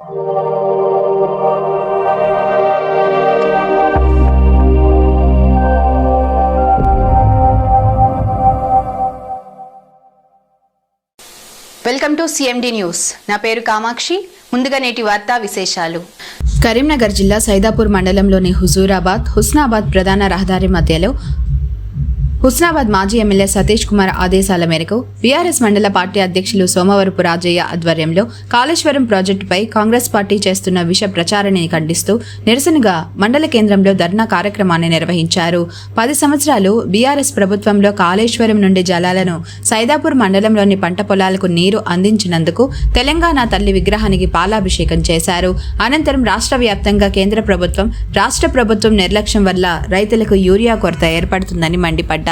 Welcome to CMD news. నా పేరు కామాక్షి. ముందుగా నేటి వార్తా విశేషాలు. కరీంనగర్ జిల్లా సైదాపూర్ మండలంలోని హుజూరాబాద్ హుస్నాబాద్ ప్రధాన రహదారి మధ్యలో హుస్నాబాద్ మాజీ ఎమ్మెల్యే సతీష్ కుమార్ ఆదేశాల మేరకు బీఆర్ఎస్ మండల పార్టీ అధ్యక్షులు సోమవరపు రాజయ్య ఆధ్వర్యంలో కాళేశ్వరం ప్రాజెక్టుపై కాంగ్రెస్ పార్టీ చేస్తున్న విష ప్రచారాన్ని ఖండిస్తూ నిరసనగా మండల కేంద్రంలో ధర్నా కార్యక్రమాన్ని నిర్వహించారు. పది సంవత్సరాలు బీఆర్ఎస్ ప్రభుత్వంలో కాళేశ్వరం నుండి జలాలను సైదాపూర్ మండలంలోని పంట పొలాలకు నీరు అందించినందుకు తెలంగాణ తల్లి విగ్రహానికి పాలాభిషేకం చేశారు. అనంతరం రాష్ట్ర వ్యాప్తంగా కేంద్ర ప్రభుత్వం రాష్ట్ర ప్రభుత్వం నిర్లక్ష్యం వల్ల రైతులకు యూరియా కొరత ఏర్పడుతుందని మండిపడ్డారు.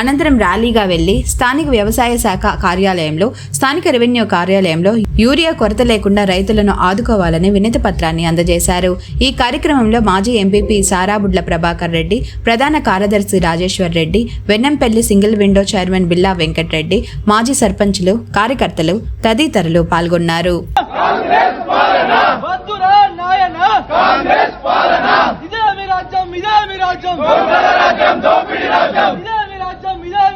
అనంతరం ర్యాలీగా వెళ్ళి స్థానిక వ్యవసాయ శాఖ కార్యాలయంలో స్థానిక రెవెన్యూ కార్యాలయంలో యూరియా కొరత లేకుండా రైతులను ఆదుకోవాలని వినతి పత్రాన్ని అందజేశారు. ఈ కార్యక్రమంలో మాజీ ఎంపీపీ సారాబుడ్ల ప్రభాకర్ రెడ్డి ప్రధాన కార్యదర్శి Rajeshwar Reddy Vennampalli single window chairman Billa Venkatareddy మాజీ సర్పంచులు కార్యకర్తలు తదితరులు పాల్గొన్నారు. వద్దురా నాయన? కాంగ్రెస్ పాలన? ఇదే మీ రాజ్యం ఇదే మీ రాజ్యం దోపిడి రాజ్యం ఇదే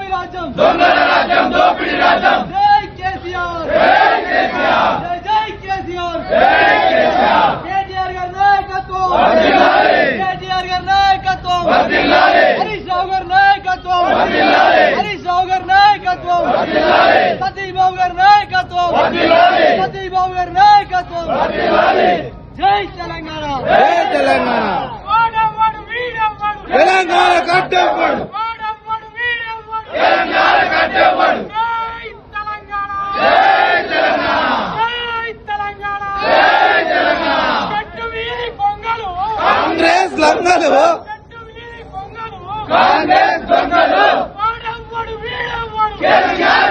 మీ రాజ్యం దొంగల రాజ్యం దోపిడి రాజ్యం జై కేసీఆర్ జై కేసీఆర్ జై జై కేసీఆర్ జై కేసీఆర్ కేటీఆర్ గారి నాయకత్వం వర్ధిల్లాలి కేటీఆర్ గారి నాయకత్వం వర్ధిల్లాలి హరీష్ రావు గారి నాయకత్వం వర్ధిల్లాలి హరీష్ రావు గారి నాయకత్వం వర్ధిల్లాలి సతీష్ బాబు గారి నాయకత్వం వర్ధిల్లాలి సతీష్ బాబు గారి నాయకత్వం జై తెలంగాణ. జై తెలంగాణ. తెలంగాణ వీడవాడు తెలంగాణ కట్టెవ్వడు. జై తెలంగాణ. జై తెలంగాణ. జై తెలంగాణ. జై తెలంగాణ. కట్టు వీరి పొంగలు కాంగ్రెస్ లంగలు కాంగ్రెస్ దొంగలు. Telangana